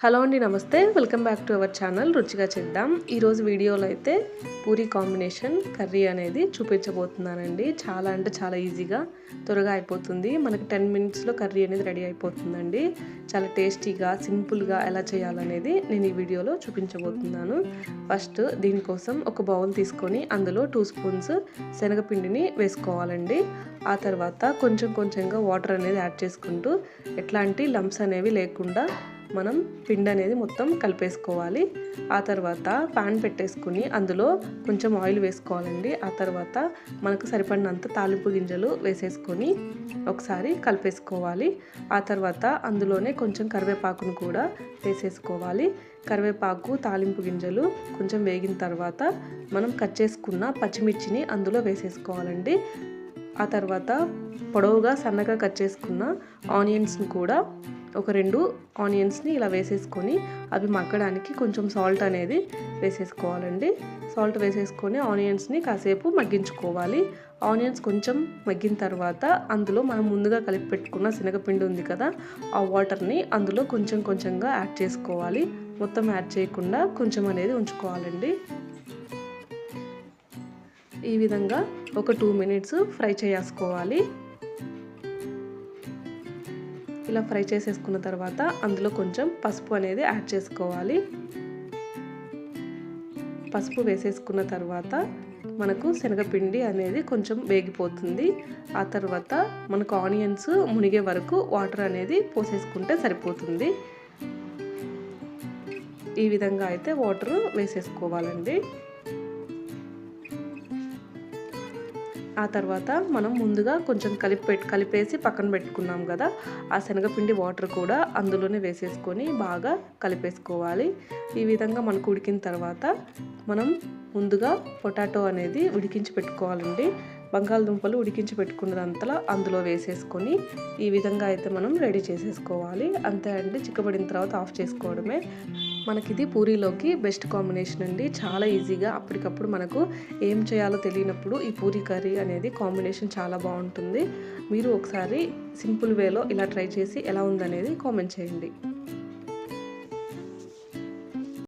Hello అండి నమస్తే. Welcome back to our channel రుచిగా చేద్దాం. ఈరోజు వీడియోలో అయితే పూరి కాంబినేషన్ కర్రీ అనేది చూపించబోతున్నానండి. చాలా అంటే చాలా ఈజీగా త్వరగా అయిపోతుంది. మనకి టెన్ మినిట్స్లో కర్రీ అనేది రెడీ అయిపోతుందండి. చాలా టేస్టీగా సింపుల్గా ఎలా చేయాలనేది నేను ఈ వీడియోలో చూపించబోతున్నాను. ఫస్ట్ దీనికోసం ఒక బౌల్ తీసుకొని అందులో టూ స్పూన్స్ శనగపిండిని వేసుకోవాలండి. ఆ తర్వాత కొంచెం కొంచెంగా వాటర్ అనేది యాడ్ చేసుకుంటూ ఎట్లాంటి లంప్స్ అనేవి లేకుండా మనం పిండి అనేది మొత్తం కలిపేసుకోవాలి. ఆ తర్వాత పాన్ పెట్టేసుకుని అందులో కొంచెం ఆయిల్ వేసుకోవాలండి. ఆ తర్వాత మనకు సరిపడినంత తాలింపు గింజలు వేసేసుకొని ఒకసారి కలిపేసుకోవాలి. ఆ తర్వాత అందులోనే కొంచెం కరివేపాకును కూడా వేసేసుకోవాలి. కరివేపాకు తాలింపు గింజలు కొంచెం వేగిన తర్వాత మనం కట్ చేసుకున్న పచ్చిమిర్చిని అందులో వేసేసుకోవాలండి. ఆ తర్వాత పొడవుగా సన్నగా కట్ చేసుకున్న ఆనియన్స్ని కూడా ఒక రెండు ఆనియన్స్ని ఇలా వేసేసుకొని అవి మగ్గడానికి కొంచెం సాల్ట్ అనేది వేసేసుకోవాలండి. సాల్ట్ వేసేసుకొని ఆనియన్స్ని కాసేపు మగ్గించుకోవాలి. ఆనియన్స్ కొంచెం మగ్గిన తర్వాత అందులో మనం ముందుగా కలిపి పెట్టుకున్న శనగపిండి ఉంది కదా ఆ వాటర్ని అందులో కొంచెం కొంచెంగా యాడ్ చేసుకోవాలి. మొత్తం యాడ్ చేయకుండా కొంచెం అనేది ఉంచుకోవాలండి. ఈ విధంగా ఒక టూ మినిట్స్ ఫ్రై చేసుకోవాలి ఇలా ఫ్రై చేసేసుకున్న తర్వాత అందులో కొంచెం పసుపు అనేది యాడ్ చేసుకోవాలి. పసుపు వేసేసుకున్న తర్వాత మనకు శనగపిండి అనేది కొంచెం వేగిపోతుంది. ఆ తర్వాత మనకు ఆనియన్స్ మునిగే వరకు వాటర్ అనేది పోసేసుకుంటే సరిపోతుంది. ఈ విధంగా అయితే వాటర్ వేసేసుకోవాలండి. ఆ తర్వాత మనం ముందుగా కొంచెం కలిపి పెట్టి కలిపేసి పక్కన పెట్టుకున్నాం కదా ఆ శనగపిండి వాటర్ కూడా అందులోనే వేసేసుకొని బాగా కలిపేసుకోవాలి. ఈ విధంగా మనకు ఉడికిన తర్వాత మనం ముందుగా పొటాటో అనేది ఉడికించి పెట్టుకోవాలండి. బంగాళదుంపలు ఉడికించి పెట్టుకున్నదంతలా అందులో వేసేసుకొని ఈ విధంగా అయితే మనం రెడీ చేసేసుకోవాలి. అంతే అండి చిక్కబడిన తర్వాత ఆఫ్ చేసుకోవడమే. మనకి ఇది పూరీలోకి బెస్ట్ కాంబినేషన్ అండి. చాలా ఈజీగా అప్పటికప్పుడు మనకు ఏం చేయాలో తెలియనప్పుడు ఈ పూరీ కర్రీ అనేది కాంబినేషన్ చాలా బాగుంటుంది. మీరు ఒకసారి సింపుల్ వేలో ఇలా ట్రై చేసి ఎలా ఉందనేది కామెంట్ చేయండి.